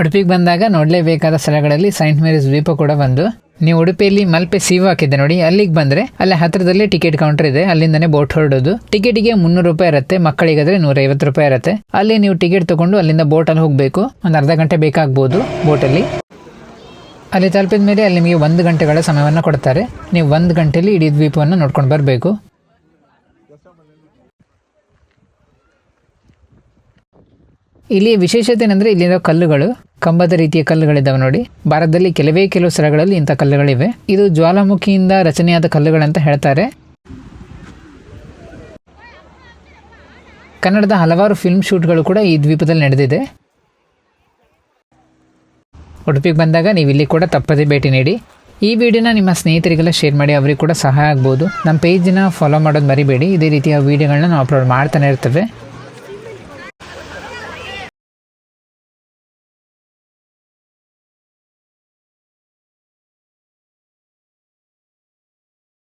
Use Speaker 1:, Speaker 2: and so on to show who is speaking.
Speaker 1: ಉಡುಪಿಗೆ ಬಂದಾಗ ನೋಡಲೇಬೇಕಾದ ಸ್ಥಳಗಳಲ್ಲಿ ಸೈಂಟ್ ಮೇರಿಸ್ ದ್ವೀಪ ಕೂಡ ಒಂದು ನೀವು ಉಡುಪಿಯಲ್ಲಿ ಮಲ್ಪೆ ಸೀವ್ ಹಾಕಿದ್ದೆ ನೋಡಿ, ಅಲ್ಲಿಗೆ ಬಂದರೆ, ಅಲ್ಲಿ ಹತ್ತಿರದಲ್ಲೇ ಟಿಕೆಟ್ ಕೌಂಟರ್ ಇದೆ, ಅಲ್ಲಿಂದನೇ ಬೋಟ್ ಹೊರಡೋದು. ಟಿಕೆಟಿಗೆ ಮುನ್ನೂರು ರೂಪಾಯಿ ಇರುತ್ತೆ, ಮಕ್ಕಳಿಗಾದ್ರೆ ನೂರೈವತ್ತು ರೂಪಾಯಿ ಇರುತ್ತೆ. ಅಲ್ಲಿ ನೀವು ಟಿಕೆಟ್ ತಗೊಂಡು ಅಲ್ಲಿಂದ ಬೋಟಲ್ಲಿ ಹೋಗಬೇಕು, ಒಂದು ಅರ್ಧ ಗಂಟೆ ಬೇಕಾಗ್ಬೋದು ಬೋಟಲ್ಲಿ ಅಲ್ಲಿ. ತಲುಪಿದ ಮೇಲೆ ಅಲ್ಲಿ ನಿಮಗೆ ಒಂದು ಗಂಟೆಗಳ ಸಮಯವನ್ನು ಕೊಡ್ತಾರೆ. ನೀವು ಒಂದು ಗಂಟೆಯಲ್ಲಿ ಇಡೀ ದ್ವೀಪವನ್ನು ನೋಡ್ಕೊಂಡು ಬರಬೇಕು. ಇಲ್ಲಿ ವಿಶೇಷತೆ ಏನಂದರೆ ಇಲ್ಲಿರೋ ಕಲ್ಲುಗಳು, ಕಂಬದ ರೀತಿಯ ಕಲ್ಲುಗಳಿದ್ದಾವೆ ನೋಡಿ. ಭಾರತದಲ್ಲಿ ಕೆಲವೇ ಕೆಲವು ಸ್ಥಳಗಳಲ್ಲಿ ಇಂಥ ಕಲ್ಲುಗಳಿವೆ. ಇದು ಜ್ವಾಲಾಮುಖಿಯಿಂದ ರಚನೆಯಾದ ಕಲ್ಲುಗಳಂತ ಹೇಳ್ತಾರೆ. ಕನ್ನಡದ ಹಲವಾರು ಫಿಲ್ಮ್ ಶೂಟ್ಗಳು ಕೂಡ ಈ ದ್ವೀಪದಲ್ಲಿ ನಡೆದಿದೆ. ಉಡುಪಿಗೆ ಬಂದಾಗ ನೀವು ಇಲ್ಲಿ ಕೂಡ ತಪ್ಪದೇ ಭೇಟಿ ನೀಡಿ. ಈ ವಿಡಿಯೋನ ನಿಮ್ಮ ಸ್ನೇಹಿತರಿಗೆಲ್ಲ ಶೇರ್ ಮಾಡಿ, ಅವರಿಗೆ ಕೂಡ ಸಹಾಯ ಆಗ್ಬೋದು. ನಮ್ಮ ಪೇಜನ್ನ ಫಾಲೋ ಮಾಡೋದು ಮರಿಬೇಡಿ. ಇದೇ ರೀತಿಯ ವೀಡಿಯೋಗಳನ್ನ ನಾವು ಅಪ್ಲೋಡ್ ಮಾಡ್ತಾನೆ ಇರ್ತೇವೆ.